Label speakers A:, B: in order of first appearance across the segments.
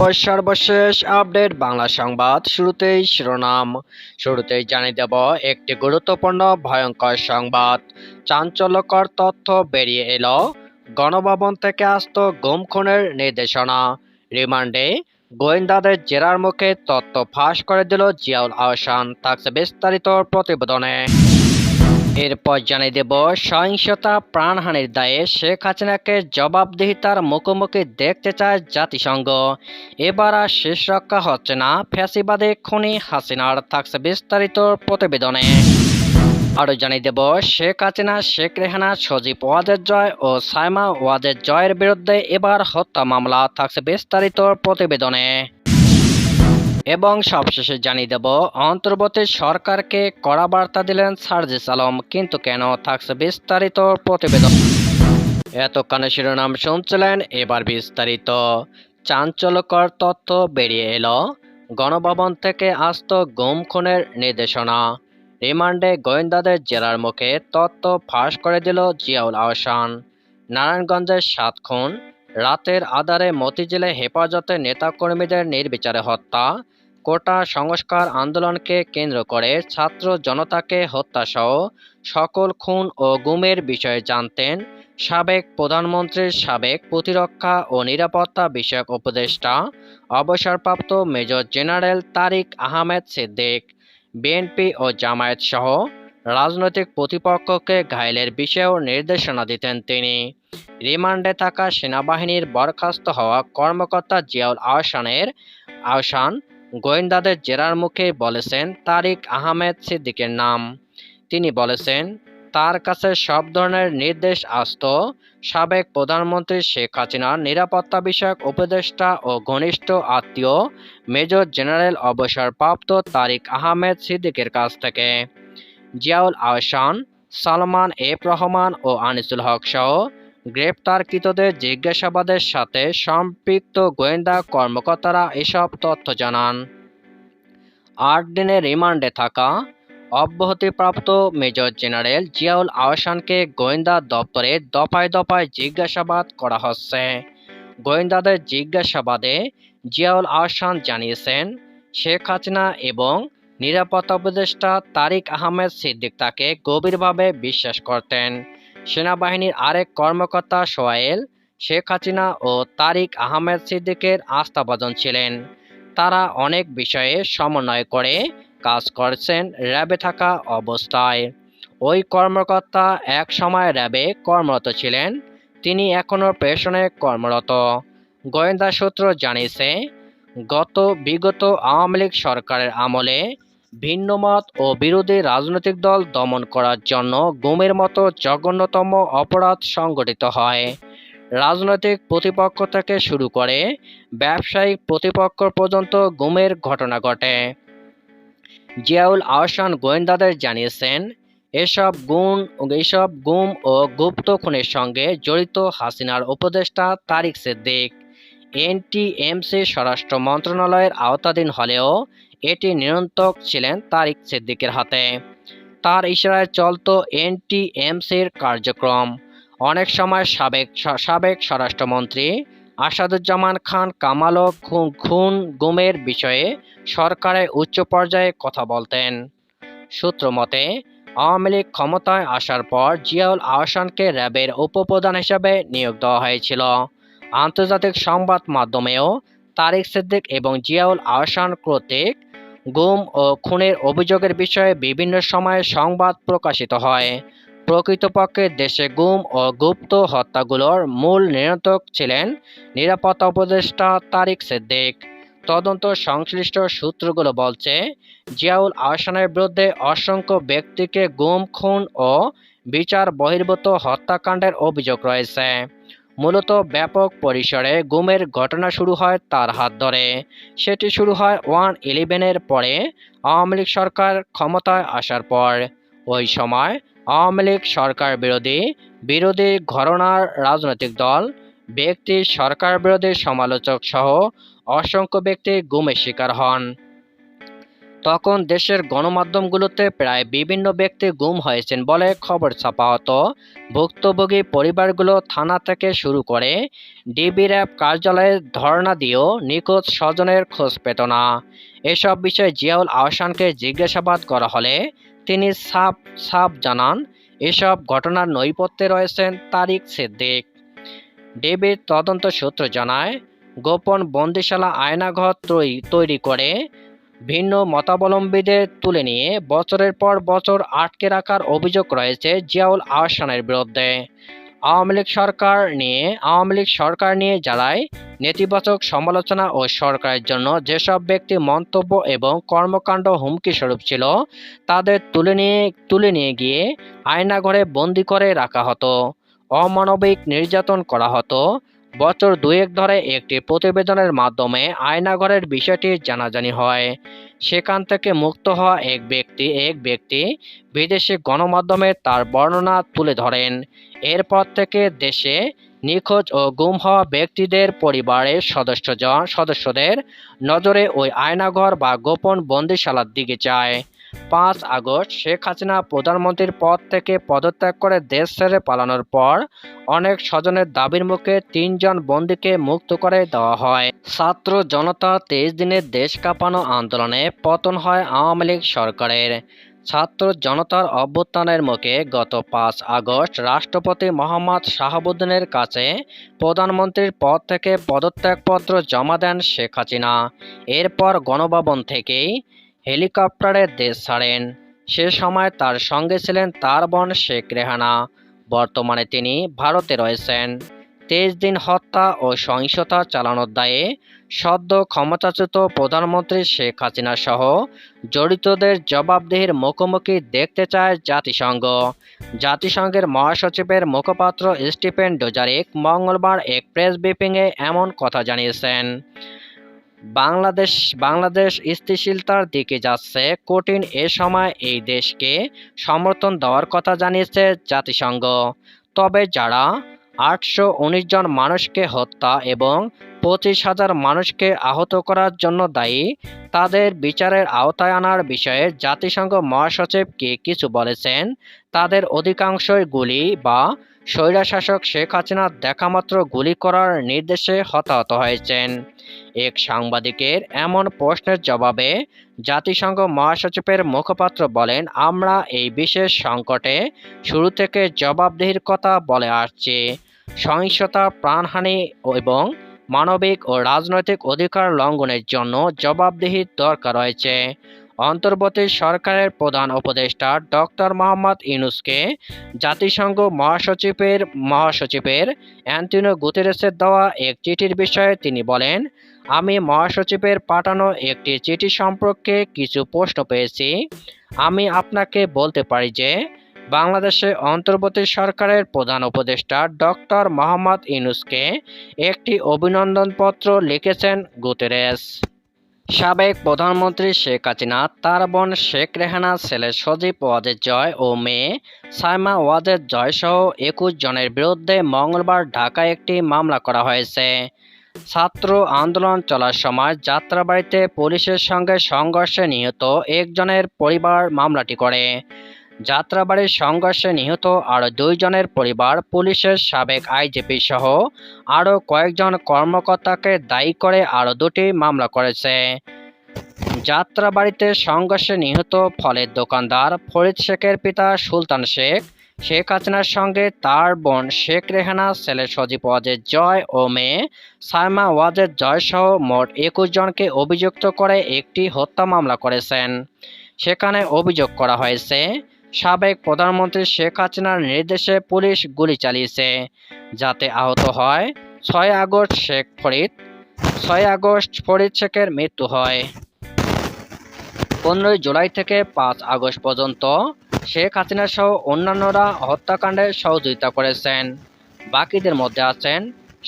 A: সর্বশেষ আপডেট বাংলা সংবাদ। শুরুতেই শিরোনাম। শুরুতেই জানিয়ে দেব, একটি গুরুত্বপূর্ণ, ভয়ঙ্কর সংবাদ। চাঞ্চল্যকর তথ্য বেরিয়ে এলো। গণভবন থেকে আসত গুম খুনের নির্দেশনা। রিমান্ডে গোয়েন্দাদের জেরার মুখে তথ্য ফাঁস করে দিল জিয়াউল আহসান। থাকছে বিস্তারিত প্রতিবেদনে। এরপর জানিয়ে দেব, সহিংসতা প্রাণহানির দায়ে শেখ হাসিনাকে জবাবদিহিতার মুখোমুখি দেখতে চায় জাতিসংঘ। এবার আর শেষ রক্ষা হচ্ছে না ফ্যাসিবাদে খুনি হাসিনার, থাকছে বিস্তারিত প্রতিবেদনে। আরও জানিয়ে দেব, শেখ হাসিনা, শেখ রেহানা, সজীব ওয়াজের জয় ও সাইমা ওয়াজের জয়ের বিরুদ্ধে এবার হত্যা মামলা, থাকছে বিস্তারিত প্রতিবেদনে। এবং সবশেষে জানিয়ে দেব, অন্তর্বর্তী সরকারকে কড়া বার্তা দিলেন সার্জিস আলম, কিন্তু কেন থাকছে বিস্তারিত প্রতিবেদন। এতক্ষণে শিরোনাম শুনছিলেন এবার বিস্তারিত। চাঞ্চল্যকর তথ্য বেরিয়ে এলো। গণভবন থেকে আসত গুম খুনের নির্দেশনা। রিমান্ডে গোয়েন্দাদের জেরার মুখে তথ্য ফাঁস করে দিল জিয়াউল আহসান। নারায়ণগঞ্জের সাত খুন, রাতের আধারে মতিঝিলে হেফাজতে নেতাকর্মীদের নির্বিচারে হত্যা কোটা সংস্কার আন্দোলনকে কেন্দ্র করে ছাত্র জনতাকে হত্যাসহ সকল খুন ও গুমের বিষয়ে জানতেন সাবেক প্রধানমন্ত্রীর সাবেক প্রতিরক্ষা ও নিরাপত্তা বিষয়ক উপদেষ্টা, অবসরপ্রাপ্ত major general Tarique Ahmed Siddique, BNP ও জামায়াত সহ রাজনৈতিক প্রতিপক্ষকে ঘায়েলের বিষয়েও নির্দেশনা দিতেন তিনি। রিমান্ডে থাকা সেনাবাহিনীর বরখাস্ত হওয়া কর্মকর্তা জিয়াউল আহসানের আহসান গোয়েন্দাদের জেরার মুখে বলেছেন, তারিক আহমেদ সিদ্দিকের নাম। তিনি বলেছেন, তার কাছে সব ধরনের নির্দেশ আসত। সাবেক প্রধানমন্ত্রী শেখ হাসিনার নিরাপত্তা বিষয়ক উপদেষ্টা ও ঘনিষ্ঠ আত্মীয়, মেজর জেনারেল অবসরপ্রাপ্ত তারিক আহমেদ সিদ্দিকের কাছ থেকে। জিয়াউল আহসান, সালমান এফ রহমান ও আনিসুল হক সহ গ্রেপ্তারকৃতদের জিজ্ঞাসাবাদের সাথে সম্পৃক্ত গোয়েন্দা কর্মকর্তারা এসব তথ্য জানান। আট দিনের রিমান্ডে থাকা অব্যাহতিপ্রাপ্ত মেজর জেনারেল জিয়াউল আহসানকে গোয়েন্দা দপ্তরে দফায় দফায় জিজ্ঞাসাবাদ করা হচ্ছে। গোয়েন্দাদের জিজ্ঞাসাবাদে জিয়াউল আহসান জানিয়েছেন, শেখ হাসিনা এবং নিরাপত্তা উপদেষ্টা তারিক আহমেদ সিদ্দিক তাকে গভীরভাবে বিশ্বাস করতেন। সেনাবাহিনীর আরেক কর্মকর্তা সোয়াইল শেখ হাসিনা ও তারিক আহমেদ সিদ্দিকের আস্থাভাজন ছিলেন। তারা অনেক বিষয়ে সমন্বয় করে কাজ করছেন র্যাবে থাকা অবস্থায়। ওই কর্মকর্তা এক সময় র্যাবে কর্মরত ছিলেন, তিনি এখনও পেশনে কর্মরত। গোয়েন্দা সূত্র জানিয়েছে, গত বিগত আওয়ামী লীগ সরকারের আমলে ভিন্নমত ও বিরোধী রাজনৈতিক দল দমন করার জন্য গুমের মতো জঘন্যতম অপরাধ সংগঠিত হয়। রাজনৈতিক প্রতিপক্ষ থেকে শুরু করে ব্যবসায়িক প্রতিপক্ষ পর্যন্ত গুমের ঘটনা ঘটে। জিয়াউল আহসান গোয়েন্দাদের জানিয়েছেন, এসব গুণ, এসব গুম ও গুপ্ত খুনের সঙ্গে জড়িত হাসিনার উপদেষ্টা তারিক সিদ্দিক। এনটিএমসি স্বরাষ্ট্র মন্ত্রণালয়ের আওতাধীন হলেও এটি নিয়ন্ত্রক ছিলেন তারিক সিদ্দিকের হাতে। তার ইশারায় চলত এনটিএমসির কার্যক্রম। অনেক সময় সাবেক সাবেক স্বরাষ্ট্রমন্ত্রী আসাদুজ্জামান খান কামালও খুন গুমের বিষয়ে সরকারের উচ্চ পর্যায়ে কথা বলতেন। সূত্র মতে, আওয়ামী লীগ ক্ষমতায় আসার পর জিয়াউল আহসানকে র্যাবের উপপ্রধান হিসেবে নিয়োগ দেওয়া হয়েছিল। আন্তর্জাতিক সংবাদ মাধ্যমেও তারিক সিদ্দিক এবং জিয়াউল আহসান কর্তৃক গুম ও খুনের অভিযোগের বিষয়ে বিভিন্ন সময়ে সংবাদ প্রকাশিত হয়। প্রকৃতপক্ষে দেশে গুম ও গুপ্ত হত্যাগুলোর মূল নিয়ন্ত্রক ছিলেন নিরাপত্তা উপদেষ্টা তারিক সিদ্দিক। তদন্ত সংশ্লিষ্ট সূত্রগুলো বলছে, জিয়াউল আহসানের বিরুদ্ধে অসংখ্য ব্যক্তিকে গুম, খুন ও বিচার বহির্ভূত হত্যাকাণ্ডের অভিযোগ রয়েছে। মূলত ব্যাপক পরিসরে গুমের ঘটনা শুরু হয় তার হাত ধরে। সেটি শুরু হয় ওয়ান ইলেভেনের পরে আওয়ামী লীগ সরকার ক্ষমতায় আসার পর। ওই সময় আওয়ামী লীগ সরকার বিরোধী বিরোধী ঘরনার রাজনৈতিক দল, ব্যক্তি সরকার বিরোধী সমালোচক সহ অসংখ্য ব্যক্তি গুমের শিকার হন। তখন দেশের গণমাধ্যমগুলোতে প্রায় বিভিন্ন ব্যক্তি গুম হয়েছেন বলে খবর ছাপা হতো। ভুক্তভোগী পরিবারগুলো থানা থেকে শুরু করে ডিবি র্যাব কার্যালয়ে ধর্ণা দিয়েও নিখোঁজ স্বজনের খোঁজ পেত না। এসব বিষয়ে জিয়াউল আহসানকে জিজ্ঞাসাবাদ করা হলে তিনি সাপ সাপ জানান, এসব ঘটনার নৈপথ্যে রয়েছেন তারিক সিদ্দিক। ডিবির তদন্ত সূত্র জানায়, গোপন বন্দিশালা আয়নাঘর তৈরি করে ভিন্ন মতাবলম্বীদের তুলে নিয়ে বছরের পর বছর আটকে রাখার অভিযোগ রয়েছে জিয়াউল আহসানের বিরুদ্ধে। আওয়ামী লীগ সরকার নিয়ে, আওয়ামী লীগ সরকার নিয়ে যারাই নেতিবাচক সমালোচনা ও সরকারের জন্য যেসব ব্যক্তি মন্তব্য এবং কর্মকাণ্ড হুমকি স্বরূপ ছিল, তাদের তুলে নিয়ে তুলে নিয়ে গিয়ে আয়নাঘরে বন্দি করে রাখা হতো। অমানবিক নির্যাতন করা হতো। বছর দুয়েক ধরে একটি প্রতিবেদনের মাধ্যমে আয়নাঘরের বিষয়টি জানাজানি হয়। সেখান থেকে মুক্ত হওয়া এক ব্যক্তি এক ব্যক্তি বিদেশি গণমাধ্যমে তার বর্ণনা তুলে ধরেন। এরপর থেকে দেশে নিখোঁজ ও গুম হওয়া ব্যক্তিদের পরিবারের সদস্যজন, সদস্যদের নজরে ওই আয়নাঘর বা গোপন বন্দিশালার দিকে যায়। পাঁচ আগস্ট শেখ হাসিনা প্রধানমন্ত্রীর পদ থেকে পদত্যাগ করে দেশ ছেড়ে পালানোর পর অনেক স্বজনের দাবির মুখে তিনজন বন্দীকে মুক্ত করে দেওয়া হয়। ছাত্র জনতা তেইশ দিনের দেশ কাঁপানো আন্দোলনে পতন হয় আওয়ামী লীগ সরকারের। ছাত্র জনতার অভ্যুত্থানের মুখে গত পাঁচ আগস্ট রাষ্ট্রপতি মোহাম্মদ শাহাবুদ্দিনের কাছে প্রধানমন্ত্রীর পদ থেকে পদত্যাগপত্র জমা দেন শেখ হাসিনা। এরপর গণভবন থেকেই হেলিকপ্টারে দেশ ছাড়েন। সে সময় তার সঙ্গে ছিলেন তার বোন শেখ রেহানা। বর্তমানে তিনি ভারতে রয়েছেন। তেইশ দিন হত্যা ও সহিংসতা চালানোর দায়ে সদ্য ক্ষমতাচ্যুত প্রধানমন্ত্রী শেখ হাসিনা সহ জড়িতদের জবাবদিহির মুখোমুখি দেখতে চায় জাতিসংঘ। জাতিসংঘের মহাসচিবের মুখপাত্র স্টিফেন ডোজারিক মঙ্গলবার এক প্রেস ব্রিফিংয়ে এমন কথা জানিয়েছেন। বাংলাদেশ বাংলাদেশ স্থিতিশীলতার দিকে যাচ্ছে। কঠিন এ সময় এই দেশকে সমর্থন দেওয়ার কথা জানিয়েছে জাতিসংঘ। তবে যারা আটশো উনিশ জন মানুষকে হত্যা এবং পঁচিশ হাজার মানুষকে আহত করার জন্য দায়ী, তাদের বিচারের আওতায় আনার বিষয়ে জাতিসংঘ মহাসচিব কি কিছু বলেছেন। তাদের অধিকাংশই গুলি বা স্বৈরাশাসক শেখ হাসিনার দেখামাত্র গুলি করার নির্দেশে হতাহত হয়েছেন। এক সাংবাদিকের এমন প্রশ্নের জবাবে জাতিসংঘ মহাসচিবের মুখপাত্র বলেন, আমরা এই বিশেষ সংকটে শুরু থেকে জবাবদিহির কথা বলে আসছি। সহিংসতা, প্রাণহানি এবং মানবিক ও রাজনৈতিক অধিকার লঙ্ঘনের জন্য জবাবদিহির দরকার রয়েছে। অন্তর্বর্তী সরকারের প্রধান উপদেষ্টা ডক্টর মোহাম্মদ ইউনুসকে জাতিসংঘ মহাসচিবের মহাসচিবের অ্যান্টনিও গুতেরেসের দেওয়া এক চিঠির বিষয়ে তিনি বলেন, আমি মহাসচিবের পাঠানো একটি চিঠি সম্পর্কে কিছু প্রশ্ন পেয়েছি। আমি আপনাকে বলতে পারি যে, বাংলাদেশে অন্তর্বর্তী সরকারের প্রধান উপদেষ্টা ডক্টর মোহাম্মদ ইউনুসকে একটি অভিনন্দনপত্র লিখেছেন গুতেরেস। সাবেক প্রধানমন্ত্রী শেখ হাসিনা, তার বোন শেখ রেহানা ছেলে সজীব ওয়াজের জয় ও মেয়ে সাইমা ওয়াজের জয় সহ একুশ জনের বিরুদ্ধে মঙ্গলবার ঢাকায় একটি মামলা করা হয়েছে। ছাত্র আন্দোলন চলার সময় যাত্রাবাড়িতে পুলিশের সঙ্গে সংঘর্ষে নিহত একজনের পরিবার মামলাটি করে। যাত্রাবাড়ির সংঘর্ষে নিহত আরও দুইজনের পরিবার, পুলিশের সাবেক আইজিপি সহ আরও কয়েকজন কর্মকর্তাকে দায়ী করে আরও দুটি মামলা করেছে। যাত্রাবাড়িতে সংঘর্ষে নিহত ফলের দোকানদার ফরিদ শেখের পিতা সুলতান শেখ শেখ হাসিনার সঙ্গে তার বোন শেখ রেহানা, ছেলে সজীব ওয়াজেদ জয় ও মেয়ে সাইমা ওয়াজেদ জয় সহ মোট একুশ জনকে অভিযুক্ত করে একটি হত্যা মামলা করেছেন। সেখানে অভিযোগ করা হয়েছে সাবেক প্রধানমন্ত্রী শেখ হাসিনার নির্দেশে পুলিশ গুলি চালিয়েছে। যাতে আহত হয় ছয় আগস্ট শেখ ফরিদ, ছয় আগস্ট ফরিদ শেখের মৃত্যু হয়। পনেরোই জুলাই থেকে পাঁচ আগস্ট পর্যন্ত শেখ হাসিনা সহ অন্যান্যরা হত্যাকাণ্ডে সহযোগিতা করেছেন। বাকিদের মধ্যে আছেন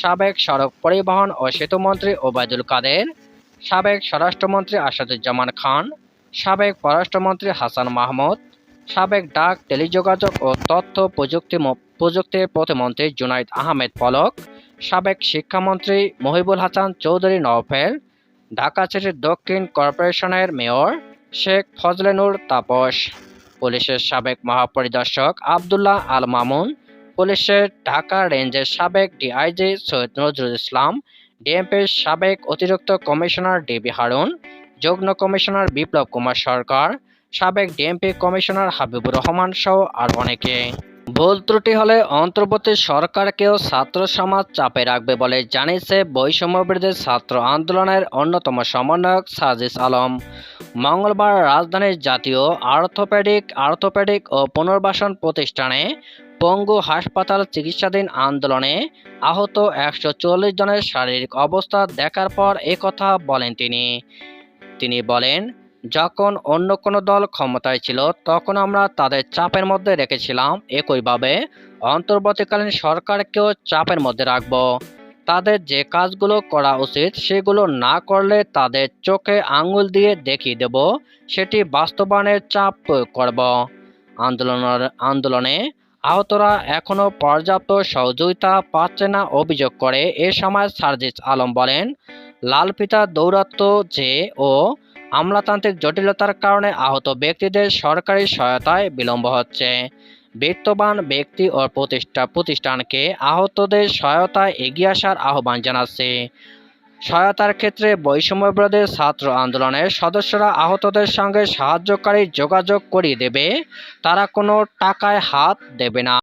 A: সাবেক সড়ক পরিবহন ও সেতুমন্ত্রী ওবায়দুল কাদের, সাবেক স্বরাষ্ট্রমন্ত্রী আসাদুজ্জামান খান, সাবেক পররাষ্ট্রমন্ত্রী হাসান মাহমুদ সাবেক ডাক, টেলিযোগাযোগ ও তথ্য প্রযুক্তি প্রযুক্তির প্রতিমন্ত্রী জুনাইদ আহমেদ পলক, সাবেক শিক্ষামন্ত্রী মহিবুল হাসান চৌধুরী নওফেল, ঢাকা সিটির দক্ষিণ কর্পোরেশনের মেয়র শেখ ফজলেনুর তাপস, পুলিশের সাবেক মহাপরিদর্শক আবদুল্লাহ আল মামুন, পুলিশের ঢাকা রেঞ্জের সাবেক ডিআইজি সৈয়দ নজরুল ইসলাম, ডিএমপির সাবেক অতিরিক্ত কমিশনার ডিবি হারুন, যুগ্ম কমিশনার বিপ্লব কুমার সরকার সাবেক ডিএমপি কমিশনার হাবিবুর রহমান সহ আর অনেকে। ভুল ত্রুটি হলে অন্তর্বর্তী সরকারকেও ছাত্র সমাজ চাপে রাখবে বলে জানিয়েছে বৈষম্যবিরোধী ছাত্র আন্দোলনের অন্যতম সমন্বয়ক সাজিস আলম। মঙ্গলবার রাজধানীর জাতীয় আর্থোপেডিক আর্থোপেডিক ও পুনর্বাসন প্রতিষ্ঠানে পঙ্গু হাসপাতাল চিকিৎসাধীন আন্দোলনে আহত একশো চল্লিশ জনের শারীরিক অবস্থা দেখার পর একথা বলেন তিনি। তিনি বলেন যখন অন্য কোনো দল ক্ষমতায় ছিল, তখন আমরা তাদের চাপের মধ্যে রেখেছিলাম। একইভাবে অন্তর্বর্তীকালীন সরকারকেও চাপের মধ্যে রাখব। তাদের যে কাজগুলো করা উচিত, সেগুলো না করলে তাদের চোখে আঙুল দিয়ে দেখিয়ে দেব। সেটি বাস্তবায়নের চাপ প্রয়োগ করব। আন্দোলনের, আন্দোলনে আহতরা এখনও পর্যাপ্ত সহযোগিতা পাচ্ছে না অভিযোগ করে। এ সময় সার্জিস আলম বলেন, লালপিতা দৌরাত্ম যে ও আমলাতান্ত্রিক জটিলতার কারণে আহত ব্যক্তিদের সরকারি সহায়তায় বিলম্ব হচ্ছে। বিত্তবান ব্যক্তি ও প্রতিষ্ঠা প্রতিষ্ঠানকে আহতদের সহায়তায় এগিয়ে আসার আহ্বান জানাচ্ছে। সহায়তার ক্ষেত্রে বৈষম্যবিরোধী ছাত্র আন্দোলনের সদস্যরা আহতদের সঙ্গে সাহায্যকারী যোগাযোগ করিয়ে দেবে, তারা কোনো টাকায় হাত দেবে না।